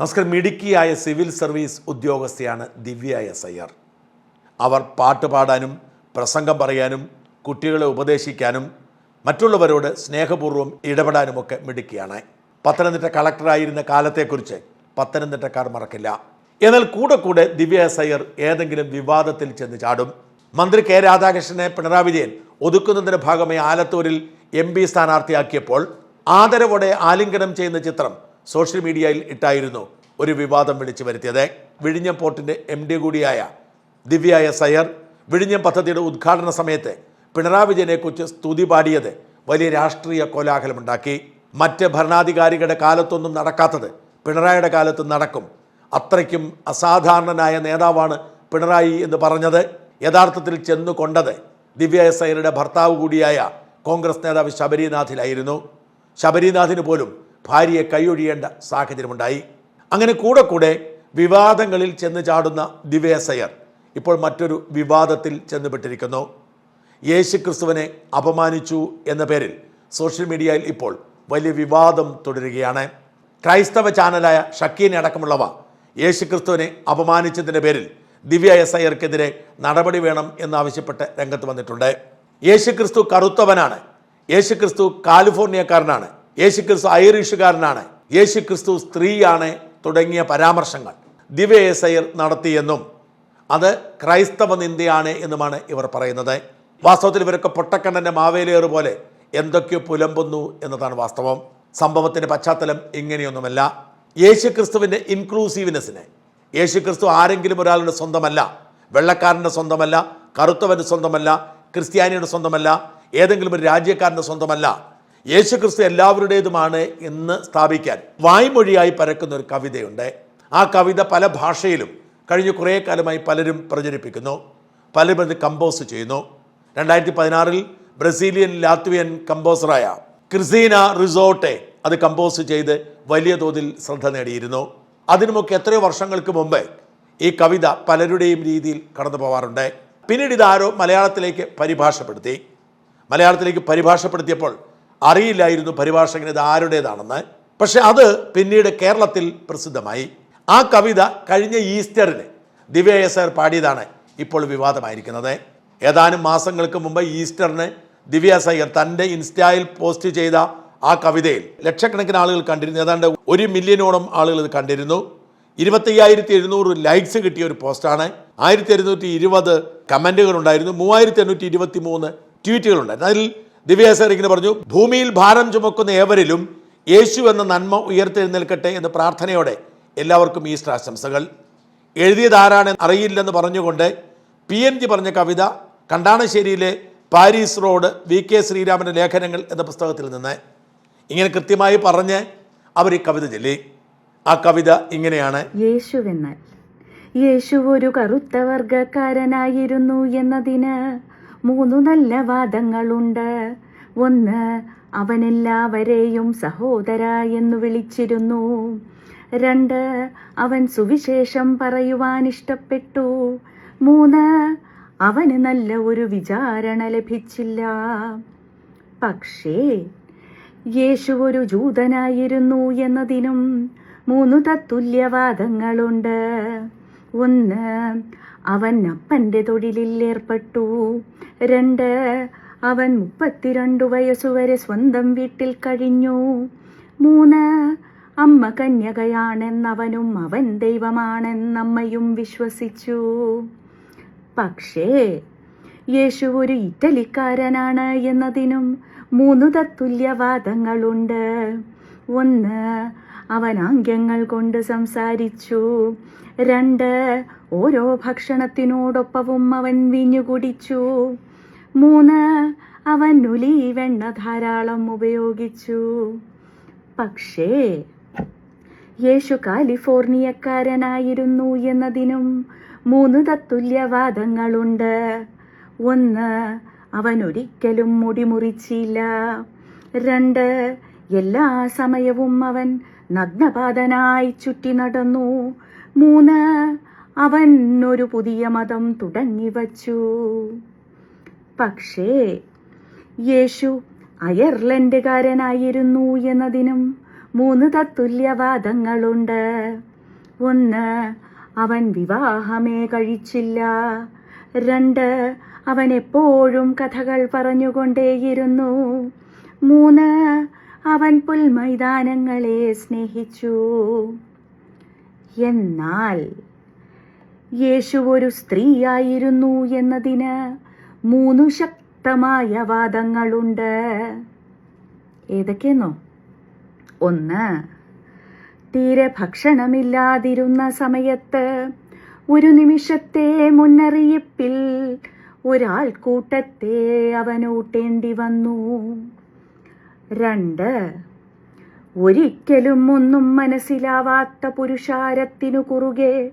നമസ്കാരം. മിടുക്കിയായ civil service ഉദ്യോഗസ്ഥയാണ് ദിവ്യ എസ് അയ്യർ അവർ പാട്ട് പാടാനും പ്രസംഗം പറയാനും കുട്ടികളെ ഉപദേശിക്കാനും മറ്റുള്ളവരോട് സ്നേഹപൂർവം ഇടപെടാനുമൊക്കെ മിടുക്കിയാണ്. പത്തനംതിട്ട കളക്ടറായിരുന്ന കാലത്തെക്കുറിച്ച് പത്തനംതിട്ടക്കാർ മറക്കില്ല. എന്നാൽ കൂടെ കൂടെ ദിവ്യ എസ് അയ്യർ ഏതെങ്കിലും വിവാദത്തിൽ ചെന്ന് ചാടും. മന്ത്രി കെ രാധാകൃഷ്ണനെ പിണറായി വിജയൻ ഒതുക്കുന്നതിന്റെ ഭാഗമായി ആലത്തൂരിൽ എം പി സ്ഥാനാർത്ഥിയാക്കിയപ്പോൾ ആദരവോടെ ആലിംഗനം ചെയ്യുന്ന ചിത്രം സോഷ്യൽ മീഡിയയിൽ ഇട്ടായിരുന്നു ഒരു വിവാദം വിളിച്ചു വരുത്തിയത്. വിഴിഞ്ഞം പോർട്ടിന്റെ എം ഡി കൂടിയായ ദിവ്യ എസ് അയ്യർ വിഴിഞ്ഞം പദ്ധതിയുടെ ഉദ്ഘാടന സമയത്ത് പിണറായി വിജയനെക്കുറിച്ച് സ്തുതി പാടിയത് വലിയ രാഷ്ട്രീയ കോലാഹലമുണ്ടാക്കി. മറ്റ് ഭരണാധികാരികളുടെ കാലത്തൊന്നും നടക്കാത്തത് പിണറായിയുടെ കാലത്ത് നടക്കും. അത്രയ്ക്കും അസാധാരണനായ നേതാവാണ് പിണറായി എന്ന് പറഞ്ഞത്. യഥാർത്ഥത്തിൽ ചെന്നു കൊണ്ടത് ദിവ്യ എസ് ഭർത്താവ് കൂടിയായ കോൺഗ്രസ് നേതാവ് ശബരിനാഥിലായിരുന്നു. ശബരിനാഥിന് പോലും ഭാര്യയെ കൈയൊഴിയേണ്ട സാഹചര്യമുണ്ടായി. അങ്ങനെ കൂടെ കൂടെ വിവാദങ്ങളിൽ ചെന്ന് ചാടുന്ന ദിവ്യസയർ ഇപ്പോൾ മറ്റൊരു വിവാദത്തിൽ ചെന്നുപെട്ടിരിക്കുന്നു. യേശു ക്രിസ്തുവിനെ അപമാനിച്ചു എന്ന പേരിൽ സോഷ്യൽ മീഡിയയിൽ ഇപ്പോൾ വലിയ വിവാദം തുടരുകയാണ്. ക്രൈസ്തവ ചാനലായ ഷക്കീനെ അടക്കമുള്ളവ യേശു ക്രിസ്തുവിനെ അപമാനിച്ചതിന്റെ പേരിൽ ദിവ്യ എസ് അയ്യർക്കെതിരെ നടപടി വേണം എന്നാവശ്യപ്പെട്ട് രംഗത്ത് വന്നിട്ടുണ്ട്. യേശു ക്രിസ്തു കറുത്തവനാണ്. യേശു ക്രിസ്തു കാലിഫോർണിയക്കാരനാണ്. യേശു ക്രിസ്തു ഐറിഷുകാരനാണ്. യേശു ക്രിസ്തു സ്ത്രീയാണ് തുടങ്ങിയ പരാമർശങ്ങൾ ദിവ്യ എസ് അയ്യർ നടത്തിയെന്നും അത് ക്രൈസ്തവ നിന്ദയാണ് എന്നുമാണ് ഇവർ പറയുന്നത്. വാസ്തവത്തിൽ ഇവരൊക്കെ പൊട്ടക്കണ്ണന്റെ മാവേലിയർ പോലെ എന്തൊക്കെയോ പുലമ്പുന്നു എന്നതാണ് വാസ്തവം. സംഭവത്തിന്റെ പശ്ചാത്തലം ഇങ്ങനെയൊന്നുമല്ല. യേശു ക്രിസ്തുവിന്റെ ഇൻക്ലൂസീവ്നെസ്സിനെ യേശു ക്രിസ്തു ആരെങ്കിലും ഒരാളുടെ സ്വന്തമല്ല വെള്ളക്കാരന്റെ സ്വന്തമല്ല കറുത്തവന്റെ സ്വന്തമല്ല ക്രിസ്ത്യാനിയുടെ സ്വന്തമല്ല ഏതെങ്കിലും ഒരു രാജ്യക്കാരന്റെ സ്വന്തമല്ല യേശു ക്രിസ്തു എല്ലാവരുടേതുമാണ് എന്ന് സ്ഥാപിക്കാൻ വായ്മൊഴിയായി പരക്കുന്ന ഒരു കവിതയുണ്ട്. ആ കവിത പല ഭാഷയിലും കഴിഞ്ഞ കുറേ കാലമായി പലരും പ്രചരിപ്പിക്കുന്നു. പലരും അത് കമ്പോസ് ചെയ്യുന്നു. രണ്ടായിരത്തി പതിനാറിൽ ബ്രസീലിയൻ ലാത്വിയൻ കമ്പോസറായ ക്രിസീന റിസോർട്ടെ അത് കമ്പോസ് ചെയ്ത് വലിയ തോതിൽ ശ്രദ്ധ നേടിയിരുന്നു. അതിനുമൊക്കെ എത്രയോ വർഷങ്ങൾക്ക് മുമ്പ് ഈ കവിത പലരുടെയും രീതിയിൽ കടന്നു പോവാറുണ്ട്. പിന്നീട് ഇതാരോ മലയാളത്തിലേക്ക് പരിഭാഷപ്പെടുത്തി. മലയാളത്തിലേക്ക് പരിഭാഷപ്പെടുത്തിയപ്പോൾ അറിയില്ലായിരുന്നു പരിഭാഷകൻ ഇത് ആരുടേതാണെന്ന്. പക്ഷെ അത് പിന്നീട് കേരളത്തിൽ പ്രസിദ്ധമായി. ആ കവിത കഴിഞ്ഞ ഈസ്റ്ററിന് ദിവ്യ എസ് ആർ പാടിയതാണ് ഇപ്പോൾ വിവാദമായിരിക്കുന്നത്. ഏതാനും മാസങ്ങൾക്ക് മുമ്പ് ഈസ്റ്ററിന് ദിവ്യ എസ് അയ്യർ തന്റെ ഇൻസ്റ്റയിൽ പോസ്റ്റ് ചെയ്ത ആ കവിതയിൽ ലക്ഷക്കണക്കിന് ആളുകൾ കണ്ടിരുന്നു. ഏതാണ്ട് ഒരു മില്യനോളം ആളുകൾ ഇത് കണ്ടിരുന്നു. ഇരുപത്തയ്യായിരത്തി എഴുന്നൂറ് ലൈക്സ് കിട്ടിയ ഒരു പോസ്റ്റാണ്. ആയിരത്തി എഴുന്നൂറ്റി ഇരുപത് കമന്റുകൾ ഉണ്ടായിരുന്നു മൂവായിരത്തി എണ്ണൂറ്റി ഇരുപത്തി മൂന്ന് ട്വീറ്റുകൾ ഉണ്ടായിരുന്നു അതിൽ ദിവ്യാസർ ഇങ്ങനെ പറഞ്ഞു ഭൂമിയിൽ ഭാരം ചുമക്കുന്ന ഏവരിലും യേശു എന്ന നന്മ ഉയർത്തെഴുന്നേൽക്കട്ടെ എന്ന് പ്രാർത്ഥനയോടെ എല്ലാവർക്കും ഈസ്റ്റർ ആശംസകൾ. എഴുതിയതാരാണ് അറിയില്ലെന്ന് പറഞ്ഞുകൊണ്ട് പി. എൻ. ജി പറഞ്ഞ കവിത കണ്ടാണശ്ശേരിയിലെ പാരീസ് റോഡ് വി. കെ. ശ്രീരാമന്റെ ലേഖനങ്ങൾ എന്ന പുസ്തകത്തിൽ നിന്ന്. ഇങ്ങനെ കൃത്യമായി പറഞ്ഞ് അവർ ഈ കവിത ചൊല്ലി. ആ കവിത ഇങ്ങനെയാണ്. യേശുവെന്നാൽ യേശു ഒരു കറുത്ത വർഗക്കാരനായിരുന്നു എന്നതിന് മൂന്നു നല്ല വാദങ്ങളുണ്ട്. ഒന്ന് അവനെല്ലാവരെയും സഹോദര എന്ന് വിളിച്ചിരുന്നു. രണ്ട് അവൻ സുവിശേഷം പറയുവാൻ ഇഷ്ടപ്പെട്ടു. മൂന്ന് അവന് നല്ല ഒരു വിചാരണ ലഭിച്ചില്ല. പക്ഷേ യേശു ഒരു ജൂതനായിരുന്നു എന്നതിനും മൂന്നു തത്തുല്യവാദങ്ങളുണ്ട്. ഒന്ന് അവൻ അപ്പന്റെ തൊഴിലിൽ ഏർപ്പെട്ടു രണ്ട് അവൻ മുപ്പത്തിരണ്ടു വയസ്സുവരെ സ്വന്തം വീട്ടിൽ കഴിഞ്ഞു. മൂന്ന് അമ്മ കന്യകയാണെന്നവനും അവൻ ദൈവമാണെന്നമ്മയും വിശ്വസിച്ചു. പക്ഷേ യേശു ഒരു ഇറ്റലിക്കാരനാണ് എന്നതിനും മൂന്ന് തത്തുല്യവാദങ്ങളുണ്ട്. ഒന്ന് അവൻ ആംഗ്യങ്ങൾ കൊണ്ട് സംസാരിച്ചു. രണ്ട് ഓരോ ഭക്ഷണത്തിനോടൊപ്പവും അവൻ വീഞ്ഞു കുടിച്ചു. മൂന്ന് അവൻ ഉലീവെണ്ണ ധാരാളം ഉപയോഗിച്ചു. പക്ഷേ യേശു കാലിഫോർണിയക്കാരനായിരുന്നു എന്നതിനും മൂന്ന് തത്തുല്യവാദങ്ങളുണ്ട്. ഒന്ന് അവൻ ഒരിക്കലും മുടിമുറിച്ചില്ല. രണ്ട് എല്ലാ സമയവും അവൻ നഗ്നപാതനായി ചുറ്റി നടന്നു. മൂന്ന് അവൻ ഒരു പുതിയ മതം തുടങ്ങി വച്ചു. പക്ഷേ യേശു അയർലൻഡുകാരനായിരുന്നു എന്നതിനും മൂന്ന് തത്തുല്യവാദങ്ങളുണ്ട്. ഒന്ന് അവൻ വിവാഹമേ കഴിച്ചില്ല. രണ്ട് അവൻ എപ്പോഴും കഥകൾ പറഞ്ഞുകൊണ്ടേയിരുന്നു. മൂന്ന് അവൻ പുൽമൈതാനങ്ങളെ സ്നേഹിച്ചു. എന്നാൽ യേശു ഒരു സ്ത്രീയായിരുന്നു എന്നതിന് മൂന്ന് ശക്തമായ വാദങ്ങളുണ്ട്. ഏതൊക്കെയെന്നോ? ഒന്ന് തീരെ ഭക്ഷണമില്ലാതിരുന്ന സമയത്ത് ഒരു നിമിഷത്തെ മുന്നറിയിപ്പിൽ ഒരാൾക്കൂട്ടത്തെ അവനൂട്ടേണ്ടി വന്നു. രണ്ട്. ഒരിക്കലും ഒന്നും മനസ്സിലാവാത്ത പുരുഷാരത്തിനു കുറുകെ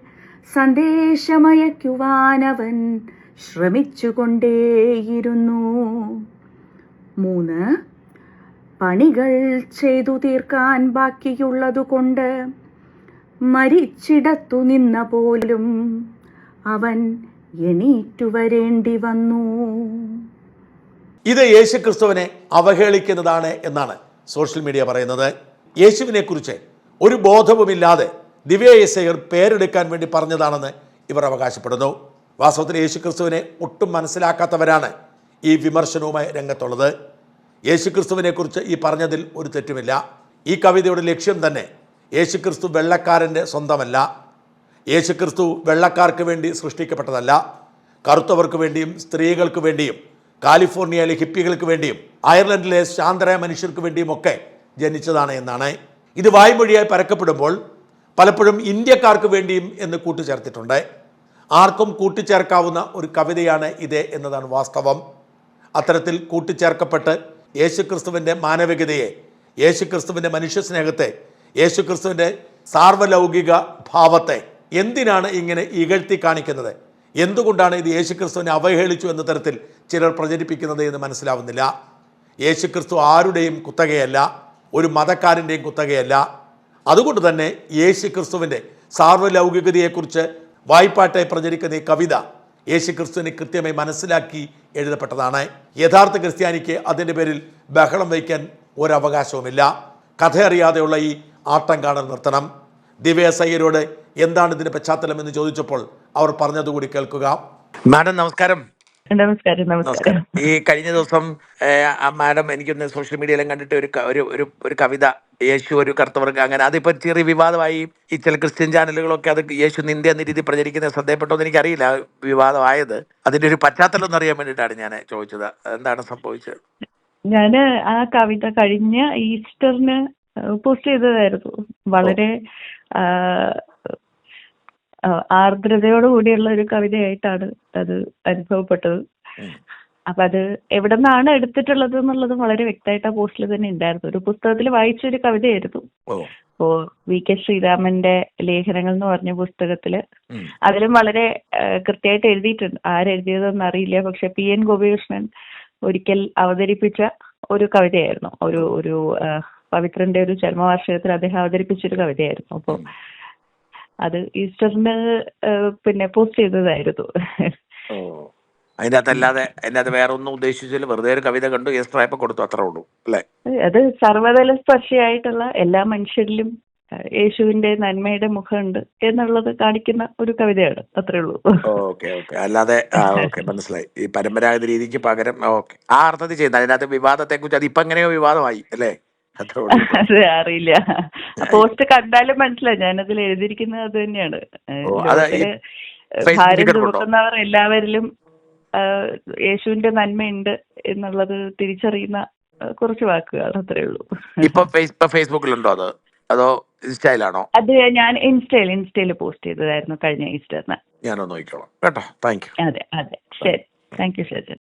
സന്ദേശമയക്കുവാനവൻ ശ്രമിച്ചുകൊണ്ടേയിരുന്നു. മൂന്ന്. പണികൾ ചെയ്തു തീർക്കാൻ ബാക്കിയുള്ളതുകൊണ്ട് മരിച്ചിടത്തു നിന്ന പോലും അവൻ എണീറ്റു വരേണ്ടി വന്നു. ഇത് യേശുക്രിസ്തുവിനെ അവഹേളിക്കുന്നതാണ് എന്നാണ് സോഷ്യൽ മീഡിയ പറയുന്നത്. യേശുവിനെക്കുറിച്ച് ഒരു ബോധവുമില്ലാതെ ദിവ്യ യേശയർ പേരെടുക്കാൻ വേണ്ടി പറഞ്ഞതാണെന്ന് ഇവർ അവകാശപ്പെടുന്നു. വാസ്തവത്തിൽ യേശുക്രിസ്തുവിനെ ഒട്ടും മനസ്സിലാക്കാത്തവരാണ് ഈ വിമർശനവുമായി രംഗത്തുള്ളത്. യേശുക്രിസ്തുവിനെക്കുറിച്ച് ഈ പറഞ്ഞതിൽ ഒരു തെറ്റുമില്ല. ഈ കവിതയുടെ ലക്ഷ്യം തന്നെ യേശുക്രിസ്തു വെള്ളക്കാരന്റെ സ്വന്തമല്ല. യേശുക്രിസ്തു വെള്ളക്കാർക്ക് വേണ്ടി സൃഷ്ടിക്കപ്പെട്ടതല്ല. കറുത്തവർക്ക് വേണ്ടിയും സ്ത്രീകൾക്ക് വേണ്ടിയും കാലിഫോർണിയയിലെ ഹിപ്പികൾക്ക് വേണ്ടിയും അയർലൻഡിലെ ശാന്തരായ മനുഷ്യർക്ക് വേണ്ടിയും ഒക്കെ ജനിച്ചതാണ് എന്നാണ്. ഇത് വായ്മൊഴിയായി പരക്കപ്പെടുമ്പോൾ പലപ്പോഴും ഇന്ത്യക്കാർക്ക് വേണ്ടിയും എന്ന് കൂട്ടിച്ചേർത്തിട്ടുണ്ട് ആർക്കും കൂട്ടിച്ചേർക്കാവുന്ന ഒരു കവിതയാണ് ഇത് എന്നതാണ് വാസ്തവം. അത്തരത്തിൽ കൂട്ടിച്ചേർക്കപ്പെട്ട് യേശുക്രിസ്തുവിന്റെ മാനവികതയെ യേശുക്രിസ്തുവിന്റെ മനുഷ്യസ്നേഹത്തെ യേശുക്രിസ്തുവിന്റെ സാർവലൗകിക ഭാവത്തെ എന്തിനാണ് ഇങ്ങനെ ഇകഴ്ത്തി കാണിക്കുന്നത്? എന്തുകൊണ്ടാണ് ഇത് യേശുക്രിസ്തുവിനെ അവഹേളിച്ചു എന്ന തരത്തിൽ ചിലർ പ്രചരിപ്പിക്കുന്നത് എന്ന് മനസ്സിലാവുന്നില്ല. യേശുക്രിസ്തു ആരുടെയും കുത്തകയല്ല ഒരു മതക്കാരന്റെയും കുത്തകയല്ല. അതുകൊണ്ട് തന്നെ യേശുക്രിസ്തുവിന്റെ സാർവലൗകികതയെക്കുറിച്ച് വായ്പാട്ടായി പ്രചരിക്കുന്ന ഈ കവിത യേശുക്രിസ്തുവിനെ കൃത്യമായി മനസ്സിലാക്കി എഴുതപ്പെട്ടതാണ്. യഥാർത്ഥ ക്രിസ്ത്യാനിക്ക് അതിന്റെ പേരിൽ ബഹളം വയ്ക്കാൻ ഒരവകാശവുമില്ല. കഥ അറിയാതെയുള്ള ഈ ആട്ടം കാണൽ നിർത്തണം. ദിവ്യസയ്യരോട് എന്താണ് ഇതിന്റെ പശ്ചാത്തലം എന്ന് ചോദിച്ചപ്പോൾ അവർ പറഞ്ഞതുകൂടി കേൾക്കുക. മാഡം നമസ്കാരം. നമസ്കാരം നമസ്കാരം. ഈ കഴിഞ്ഞ ദിവസം ആ മാഡം എനിക്കൊന്ന് സോഷ്യൽ മീഡിയയിലും കണ്ടിട്ട് ഒരു ഒരു ഒരു കവിത യേശു ഒരു കർത്തവർക്ക് അങ്ങനെ അതിപ്പോ ചെറിയ വിവാദമായി ഈ ചില ക്രിസ്ത്യൻ ചാനലുകളൊക്കെ അത് യേശു നിന്ദ എന്ന രീതി പ്രചരിക്കുന്നത് ശ്രദ്ധയപ്പെട്ടോ എന്ന് എനിക്കറിയില്ല ആ വിവാദമായത്. അതിന്റെ ഒരു പശ്ചാത്തലം എന്ന് അറിയാൻ വേണ്ടിട്ടാണ് ഞാൻ ചോദിച്ചത്. എന്താണ് സംഭവിച്ചത്? ഞാൻ ആ കവിത കഴിഞ്ഞ ഈസ്റ്ററിന് പോസ്റ്റ് ചെയ്തതായിരുന്നു. വളരെ ആർദ്രതയോട് കൂടിയുള്ള ഒരു കവിതയായിട്ടാണ് അത് അനുഭവപ്പെട്ടത്. അപ്പൊ അത് എവിടെ നിന്നാണ് എടുത്തിട്ടുള്ളത് എന്നുള്ളത് വളരെ വ്യക്തമായിട്ട് ആ പോസ്റ്റിൽ തന്നെ ഉണ്ടായിരുന്നു. ഒരു പുസ്തകത്തിൽ വായിച്ച ഒരു കവിതയായിരുന്നു അപ്പോ വി കെ ശ്രീരാമന്റെ ലേഖനങ്ങൾ എന്ന് പറഞ്ഞ പുസ്തകത്തിൽ അതിലും വളരെ കൃത്യമായിട്ട് എഴുതിയിട്ടുണ്ട്. ആരെഴുതിയതെന്ന് അറിയില്ല. പക്ഷെ പി എൻ ഗോപികൃഷ്ണൻ ഒരിക്കൽ അവതരിപ്പിച്ച ഒരു കവിതയായിരുന്നു. ഒരു ഒരു പവിത്രന്റെ ഒരു ചരമവാർഷികത്തിൽ അദ്ദേഹം അവതരിപ്പിച്ചൊരു കവിതയായിരുന്നു. അപ്പോൾ അത് ഈസ്റ്ററിന് പിന്നെ പോസ്റ്റ് ചെയ്തതായിരുന്നു. ഓ. അതിന്റെ അകത്തല്ലാതെ അതിന്റെ അകത്ത് വേറെ ഒന്നും ഉദ്ദേശിച്ചില്ല വെറുതെ ഒരു കവിത കണ്ടു എസ് ആയപ്പോൾ കൊടുത്തു അത്രേ ഉള്ളൂ അല്ലേ? അത് സർവതല സ്പർശിയായിട്ടുള്ള എല്ലാ മനുഷ്യരിലും യേശുവിന്റെ നന്മയുടെ മുഖമുണ്ട് എന്നുള്ളത് കാണിക്കുന്ന ഒരു കവിതയാണ് അത്രേ ഉള്ളൂ. Okay okay. അല്ലാതെ ഓക്കെ മനസ്സിലായി. ഈ പരമ്പരാഗത രീതിക്ക് പകരം ഓക്കെ. ആ അർത്ഥത്തിൽ ചെയ്യുന്നത് അതിനകത്ത് വിവാദത്തെ കുറിച്ച് അത് ഇപ്പൊ എങ്ങനെയോ വിവാദമായി അല്ലേ? അത് അറിയില്ല. പോസ്റ്റ് കണ്ടാലും മനസ്സിലായി ഞാനതിൽ എഴുതിയിരിക്കുന്നത് അത് തന്നെയാണ്. ഭാരം ചുമക്കുന്നവർ എല്ലാവരിലും യേശുവിന്റെ നന്മയുണ്ട് എന്നുള്ളത് തിരിച്ചറിയുന്ന കുറച്ച് വാക്കുകൾ അത്രേ ഉള്ളൂ. ഇപ്പൊ ഇപ്പൊ ഫേസ്ബുക്കിലുണ്ടോ അത്? അതോ ഇൻസ്റ്റയിലാണോ? അത് ഞാൻ ഇൻസ്റ്റയിൽ ഇൻസ്റ്റയിൽ പോസ്റ്റ് ചെയ്തതായിരുന്നു കഴിഞ്ഞ ഈസ്റ്ററിന്. ഞാനൊന്ന് നോക്കിക്കോളാം. കേട്ടോ. Thank you. അതെ അതെ. ശരി. Thank you. ശരി